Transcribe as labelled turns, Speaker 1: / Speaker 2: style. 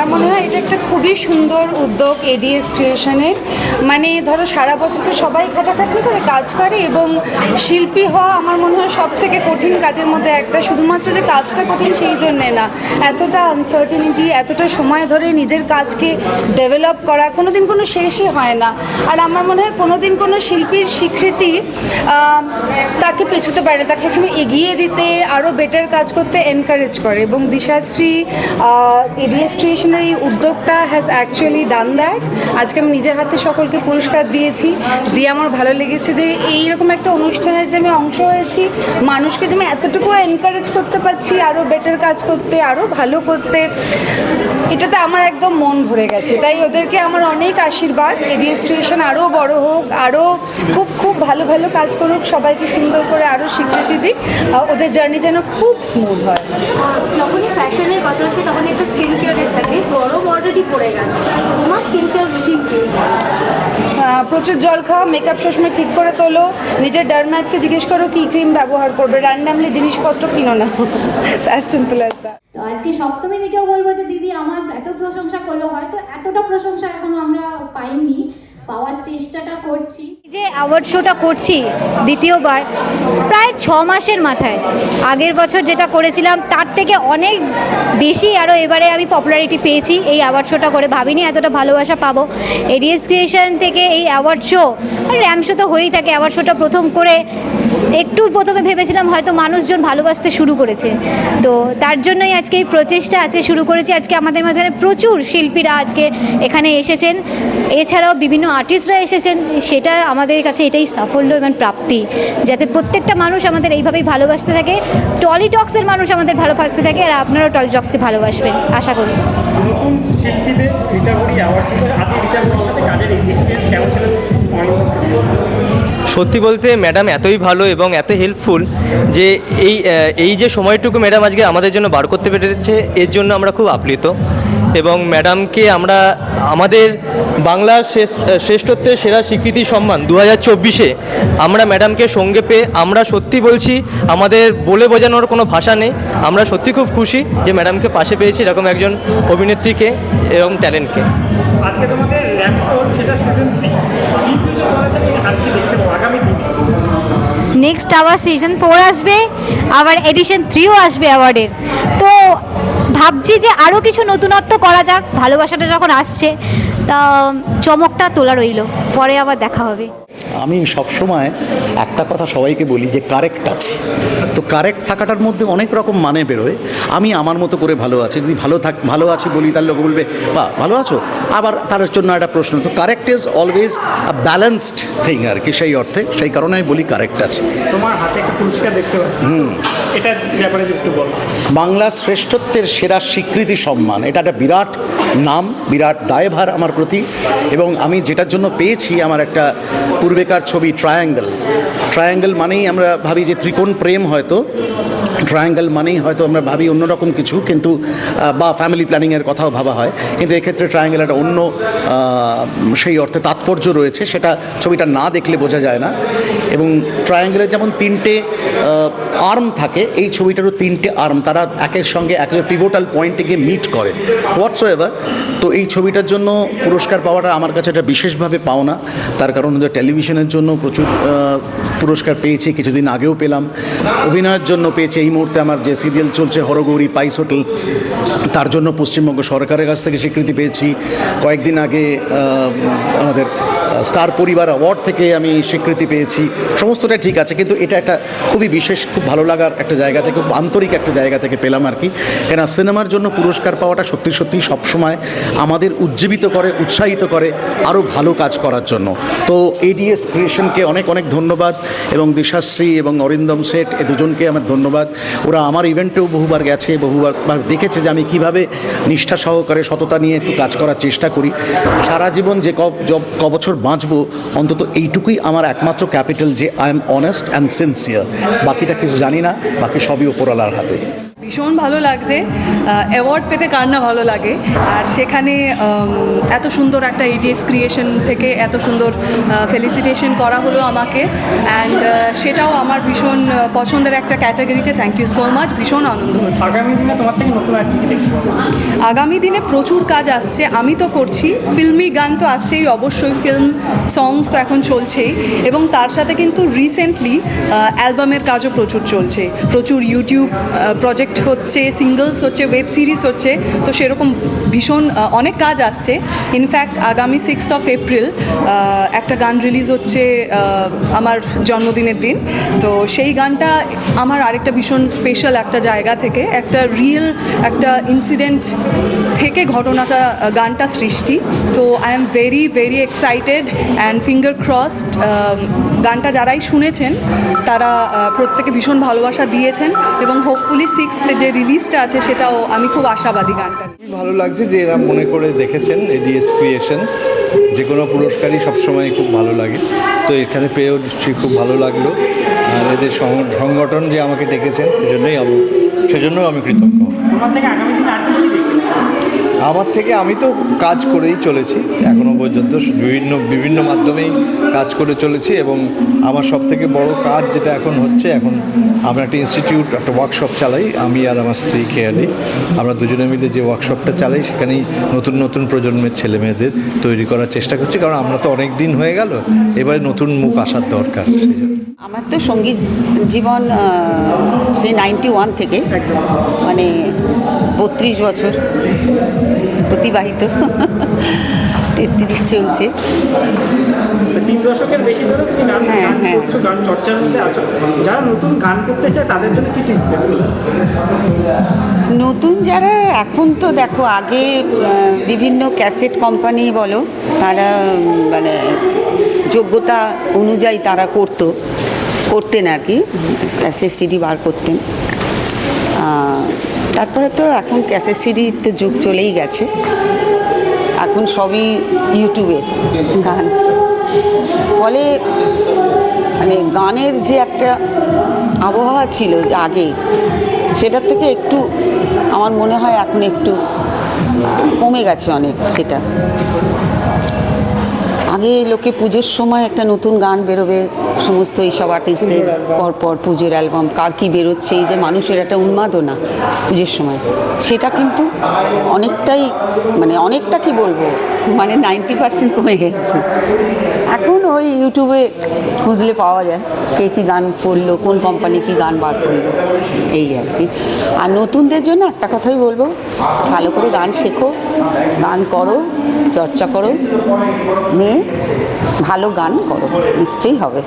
Speaker 1: আমার মনে হয় এটা একটা খুবই সুন্দর উদ্যোগ এডিএস ক্রিয়েশনের মানে ধরো সারা বছর তো সবাই খাটাখাটনি করে কাজ করে এবং শিল্পী হওয়া আমার মনে হয় সব থেকে কঠিন কাজের মধ্যে একটা। শুধুমাত্র যে কাজটা কঠিন সেই জন্যে না। এতটা আনসার্টিনিটি এতটা সময় ধরে নিজের কাজকে ডেভেলপ করা কোনোদিন কোনো শেষই হয় না। আর আমার মনে হয় কোনো দিন কোনো শিল্পীর স্বীকৃতি তাকে পেছোতে পারে তাকে সবসময় এগিয়ে দিতে আরও বেটার কাজ করতে এনকারেজ করে। এবং দিশাশ্রী এডিএস ক্রিয়েশনের এই উদ্যোগটা হ্যাজ অ্যাকচুয়ালি ডান দ্যাট আজকে আমি নিজের হাতে সকলকে পুরস্কার দিয়েছি। দিয়ে আমার ভালো লেগেছে যে এইরকম একটা অনুষ্ঠানের যে আমি অংশ হয়েছি, মানুষকে যে আমি এতটুকু এনকারেজ করতে পারছি আরও বেটার কাজ করতে আরও ভালো করতে, এটাতে আমার একদম মন ভরে গেছে। তাই ওদেরকে আমার অনেক আশীর্বাদ। ক্রিয়েশন আরও বড় হোক আরও খুব খুব ভালো ভালো কাজ করুক, সবাইকে সুন্দর করে আরও স্বীকৃতি দিক ওদের জার্নি যেন খুব স্মুথ হয়।
Speaker 2: যখনই ফ্যাশনের কথা আসে তখন একটা স্কিন কেয়ারের থাকে। গরম অলরেডি পড়ে গেছে। তোমার স্কিন কেয়ার রুটিন কি
Speaker 1: প্রচুর জল খাওয়া মেকআপ সবসময় ঠিক করে তোলো নিজের ডারম্যাটকে জিজ্ঞেস করো কি ক্রিম ব্যবহার করবে র্যান্ডামলি জিনিসপত্র কিনো না। অ্যাজ সিম্পল অ্যাজ দ্যাট
Speaker 3: তো আজকে সপ্তমী দিকেও বলব যে দিদি আমার এত প্রশংসা করল হয়তো এতটা প্রশংসা এখনও আমরা পাইনি। পাওয়ার চেষ্টাটা করছি।
Speaker 4: যে অ্যাওয়ার্ড শোটা করছি দ্বিতীয়বার, প্রায় ছ মাসের মাথায়। আগের বছর যেটা করেছিলাম, তার থেকে অনেক বেশি আরও এবারে আমি পপুলারিটি পেয়েছি। এই অ্যাওয়ার্ড শোটা করে ভাবিনি, এতটা ভালোবাসা পাবো। এডিএস ক্রিয়েশন থেকে এই অ্যাওয়ার্ড শো আর র্যাম শো তো হয়েই থাকে অ্যাওয়ার্ড শোটা প্রথম করে একটু প্রথমে ভেবেছিলাম হয়তো মানুষজন ভালোবাসতে শুরু করেছে। তো তার জন্যই আজকে এই প্রচেষ্টা আছে, শুরু করেছি। আজকে আমাদের মাঝখানে প্রচুর শিল্পীরা আজকে এখানে এসেছেন। এছাড়াও বিভিন্ন আর্টিস্টরা এসেছেন। সেটা আমাদের কাছে এটাই সাফল্য এবং প্রাপ্তি, যাতে প্রত্যেকটা মানুষ আমাদের এইভাবেই ভালোবাসতে থাকে। টলিটক্সের মানুষ আমাদের ভালোবাসতে থাকে আর আপনারাও টলিটক্সকে ভালোবাসবেন, আশা করি।
Speaker 5: শিল্পীদের অ্যাওয়ার্ড রিটাগুড়ির সাথে কাজের এক্সপিরিয়েন্স কেমন ছিল?
Speaker 6: সত্যি বলতে ম্যাডাম এতই ভালো এবং এত হেল্পফুল যে এই এই যে সময়টুকু ম্যাডাম আজকে আমাদের জন্য বার করতে পেরেছে, এর জন্য আমরা খুব আপ্লিত। এবং ম্যাডামকে আমরা আমাদের বাংলার শ্রেষ্ঠ- শ্রেষ্ঠত্বের সেরা স্বীকৃতি সম্মান দু হাজার চব্বিশে আমরা ম্যাডামকে সঙ্গে পেয়ে আমরা সত্যি বলছি আমাদের বলে বোঝানোর কোনো ভাষা নেই আমরা সত্যি খুব খুশি যে ম্যাডামকে পাশে পেয়েছি এরকম একজন অভিনেত্রীকে এরকম ট্যালেন্টকে।
Speaker 5: আজকে তোমাদের সেটা
Speaker 4: নেক্সট আবার সিজন ফোর আসবে আবার এডিশন থ্রিও আসবে অ্যাওয়ার্ডের তো ভাবছি যে আরও কিছু নতুনত্ব করা যাক। ভালোবাসাটা যখন আসছে, তা চমকটা তোলা রইল। পরে আবার দেখা হবে।
Speaker 7: আমি সবসময় একটা কথা সবাইকে বলি যে কারেক্ট আছে। তো কারেক্ট থাকাটার মধ্যে অনেক রকম মানে বেরোয়। আমি আমার মতো করে ভালো আছি যদি ভালো থাক ভালো আছি বলি তার লোক বলবে বা ভালো আছো? আবার তার জন্য একটা প্রশ্ন তো correct is always a balanced thing আর কি সেই অর্থে সেই কারণে আমি বলি কারেক্ট আছে।
Speaker 5: তোমার হাতে একটা পুরস্কার দেখতে পাচ্ছি। এটার ব্যাপারে একটু বলো।
Speaker 7: বাংলার শ্রেষ্ঠত্বের সেরা স্বীকৃতি সম্মান এটা একটা বিরাট নাম বিরাট দায়ভার আমার প্রতি। এবং আমি যেটার জন্য পেয়েছি আমার একটা পূর্বেকার ছবি ট্রায়াঙ্গেল ট্রায়াঙ্গেল মানেই আমরা ভাবি যে ত্রিকোণ প্রেম হয়তো। ট্রায়াঙ্গেল মানেই হয়তো আমরা ভাবি অন্যরকম কিছু, কিন্তু বা ফ্যামিলি প্ল্যানিংয়ের কথাও ভাবা হয়। কিন্তু এক্ষেত্রে ট্রায়াঙ্গেল একটা অন্য সেই অর্থে তাৎপর্য রয়েছে, সেটা ছবিটা না দেখলে বোঝা যায় না। এবং ট্রায়াঙ্গেলের যেমন তিনটে আর্ম থাকে, এই ছবিটারও তিনটে আর্ম তারা একের সঙ্গে একের পিভোটাল পয়েন্টে গিয়ে মিট করে। হোয়াটস এভার তো এই ছবিটার জন্য পুরস্কার পাওয়াটা আমার কাছে একটা বিশেষভাবে পাওনা। তার কারণ হচ্ছে টেলিভিশনের জন্য প্রচুর পুরস্কার পেয়েছি, কিছুদিন আগেও পেলাম। অভিনয়ের জন্য পেয়েছি, এই মুহূর্তে আমার যে সিরিয়াল চলছে হরগৌরী পাইস হোটেল, তার জন্য পশ্চিমবঙ্গ সরকারের কাছ থেকে স্বীকৃতি পেয়েছি। কয়েকদিন আগে আমাদের স্টার পরিবার অ্যাওয়ার্ড থেকে আমি স্বীকৃতি পেয়েছি। সমস্তটাই ঠিক আছে, কিন্তু এটা একটা খুবই বিশেষ, খুব ভালো লাগার একটা জায়গা থেকে, খুব আন্তরিক একটা জায়গা থেকে পেলাম আর কি। কেন সিনেমার জন্য পুরস্কার পাওয়াটা সত্যি সত্যি সবসময় আমাদের উজ্জীবিত করে, উৎসাহিত করে আরও ভালো কাজ করার জন্য। তো এডিএস ক্রিয়েশনকে অনেক অনেক ধন্যবাদ এবং দিশাশ্রী এবং অরিন্দম শেঠ এ দুজনকে আমার ধন্যবাদ। ওরা আমার ইভেন্টেও বহুবার গেছে, বহুবার দেখেছে যে আমি কীভাবে নিষ্ঠা সহকারে সততা নিয়ে একটু কাজ করার চেষ্টা করি। সারা জীবন যে ক বছর বাঁচবো, অন্তত এইটুকুই আমার একমাত্র ক্যাপিটাল যে I am honest and sincere বাকিটা কিছু জানি না, বাকি সবই ওপরওয়ালার হাতে।
Speaker 8: ভীষণ ভালো লাগছে। অ্যাওয়ার্ড পেতে কার না ভালো লাগে। আর সেখানে এত সুন্দর একটা ইডিএস ক্রিয়েশন থেকে এত সুন্দর ফেলিসিটেশন করা হলো আমাকে। অ্যান্ড সেটাও আমার ভীষণ পছন্দের একটা ক্যাটাগরিতে থ্যাংক ইউ সো মাচ ভীষণ আনন্দ হচ্ছে।
Speaker 5: আগামী দিনে তোমার থেকে নতুন?
Speaker 8: আগামী দিনে প্রচুর কাজ আসছে আমি তো করছি। ফিল্মি গান তো আসছেই অবশ্যই ফিল্ম সংস তো এখন চলছেই। এবং তার সাথে কিন্তু রিসেন্টলি অ্যালবামের কাজও প্রচুর চলছে। প্রচুর ইউটিউব প্রজেক্ট হচ্ছে সিঙ্গলস হচ্ছে ওয়েব সিরিজ হচ্ছে, তো সেরকম ভীষণ অনেক কাজ আসছে। ইনফ্যাক্ট আগামী সিক্স অফ এপ্রিল একটা গান রিলিজ হচ্ছে আমার জন্মদিনের দিন। তো সেই গানটা আমার আরেকটা ভীষণ স্পেশাল একটা জায়গা থেকে, একটা রিয়েল একটা ইনসিডেন্ট থেকে ঘটনাটা গানটা সৃষ্টি। তো I am very very excited and finger crossed গানটা যারাই শুনেছেন, তারা প্রত্যেকে ভীষণ ভালোবাসা দিয়েছেন এবং হোপফুলি সিক্সথে যে রিলিজটা আছে সেটাও আমি খুব আশাবাদী গানটা
Speaker 9: ভালো লাগছে যে এরা মনে করে দেখেছেন এডিএস ক্রিয়েশন যে কোনো পুরস্কারই সবসময় খুব ভালো লাগে। তো এখানে পেয়েও নিশ্চয়ই খুব ভালো লাগল। আর এদের সংগঠন যে আমাকে ডেকেছেন সেজন্যই আমি সেজন্যও আমি কৃতজ্ঞ। আমার থেকে আমি তো কাজ করেই চলেছি এখনও পর্যন্ত বিভিন্ন বিভিন্ন মাধ্যমেই কাজ করে চলেছি এবং আমার সব থেকে বড় কাজ যেটা এখন হচ্ছে, এখন আমরা একটা ইনস্টিটিউট একটা ওয়ার্কশপ চালাই, আমি আর আমার স্ত্রী খেয়ালি। আমরা দুজনে মিলে যে ওয়ার্কশপটা চালাই, সেখানেই নতুন নতুন প্রজন্মের ছেলে মেয়েদের তৈরি করার চেষ্টা করছি, কারণ আমরা তো অনেক দিন হয়ে গেল, এবারে নতুন মুখ আসার দরকার।
Speaker 10: আমার তো সংগীত জীবন সেই নাইনটি ওয়ান থেকে মানে বত্রিশ বছর অতিবাহিত। তেত্রিশ চলছে। হ্যাঁ, হ্যাঁ।
Speaker 5: যারা নতুন গান করতে চায় তাদের জন্য কি
Speaker 10: নতুন যারা এখন তো দেখো আগে বিভিন্ন ক্যাসেট কোম্পানি বলো তারা মানে যোগ্যতা অনুযায়ী তারা করতো করতেন আর কি। ক্যাসেট সিডি বার করতেন। তারপরে তো এখন ক্যাসেসিডি তো যুগ চলেই গেছে। এখন সবই ইউটিউবে গান। ফলে মানে গানের যে একটা আবহাওয়া ছিল আগে, সেটার থেকে একটু আমার মনে হয় এখন একটু কমে গেছে অনেক সেটা। আগে লোকে পুজোর সময় একটা নতুন গান বেরোবে, সমস্ত এইসব আর্টিস্টদের পরপর পুজোর অ্যালবাম কার কী বেরোচ্ছে, এই যে মানুষের একটা উন্মাদনা পুজোর সময়। সেটা কিন্তু অনেকটাই মানে অনেকটা কি বলব মানে নাইনটি পার্সেন্ট কমে গেছে। এখন ওই ইউটিউবে খুঁজলে পাওয়া যায় কে কী গান করল কোন কোম্পানি কী গান বার করল, এই আর কি। আর নতুনদের জন্য একটা কথাই বলব, ভালো করে গান শেখো, গান করো, চর্চা করো নিয়ে ভালো গান করো নিশ্চয়ই হবে।